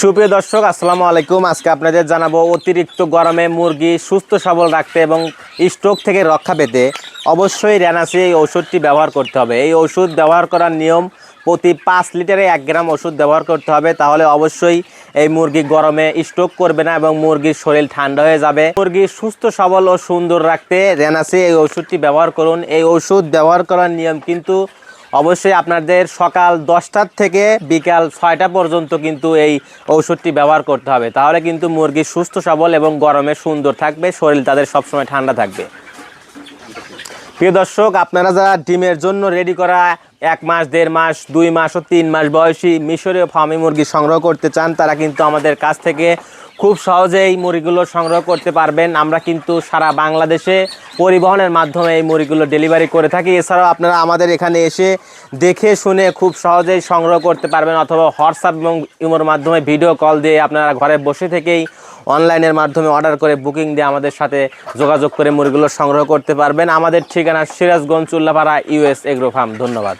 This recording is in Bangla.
সুপ্রিয় দর্শক, আসসালামু আলাইকুম। আজকে আপনাদের জানাব অতিরিক্ত গরমে মুরগি সুস্থ, সবল রাখতে এবং স্ট্রোক থেকে রক্ষা পেতে অবশ্যই রেনাসি এই ওষুধটি ব্যবহার করতে হবে। এই ওষুধ ব্যবহার করার নিয়ম, প্রতি পাঁচ লিটারে এক গ্রাম ওষুধ ব্যবহার করতে হবে। তাহলে অবশ্যই এই মুরগি গরমে স্ট্রোক করবে না এবং মুরগির শরীর ঠান্ডা হয়ে যাবে। মুরগি সুস্থ, সবল ও সুন্দর রাখতে রেনাসি এই ওষুধটি ব্যবহার করুন। এই ওষুধ ব্যবহার করার নিয়ম কিন্তু অবশ্যই আপনাদের সকাল দশটার থেকে বিকাল ছয়টা পর্যন্ত কিন্তু এই ঔষধটি ব্যবহার করতে হবে। তাহলে কিন্তু মুরগি সুস্থ, সবল এবং গরমে সুন্দর থাকবে, শরীর তাদের সবসময় ঠান্ডা থাকবে। প্রিয় দর্শক, আপনারা যারা ডিমের জন্য রেডি করা এক মাস, দেড় মাস, দুই মাস ও তিন মাস বয়সী মিশরীয় ফার্মি মুরগি সংগ্রহ করতে চান, তারা কিন্তু আমাদের কাছ থেকে খুব সহজে এই মুরগিগুলো সংগ্রহ করতে পারবেন। আমরা কিন্তু সারা বাংলাদেশে পরিবহনের মাধ্যমে এই মুড়িগুলো ডেলিভারি করে থাকি। এছাড়াও আপনারা আমাদের এখানে এসে দেখে শুনে খুব সহজেই সংগ্রহ করতে পারবেন অথবা হোয়াটসঅ্যাপ এবং ইমোর মাধ্যমে ভিডিও কল দিয়ে আপনারা ঘরে বসে থেকেই অনলাইনের মাধ্যমে অর্ডার করে বুকিং দিয়ে আমাদের সাথে যোগাযোগ করে মুড়িগুলো সংগ্রহ করতে পারবেন। আমাদের ঠিকানা Sirajganj Chullapara US agro farm. ধন্যবাদ।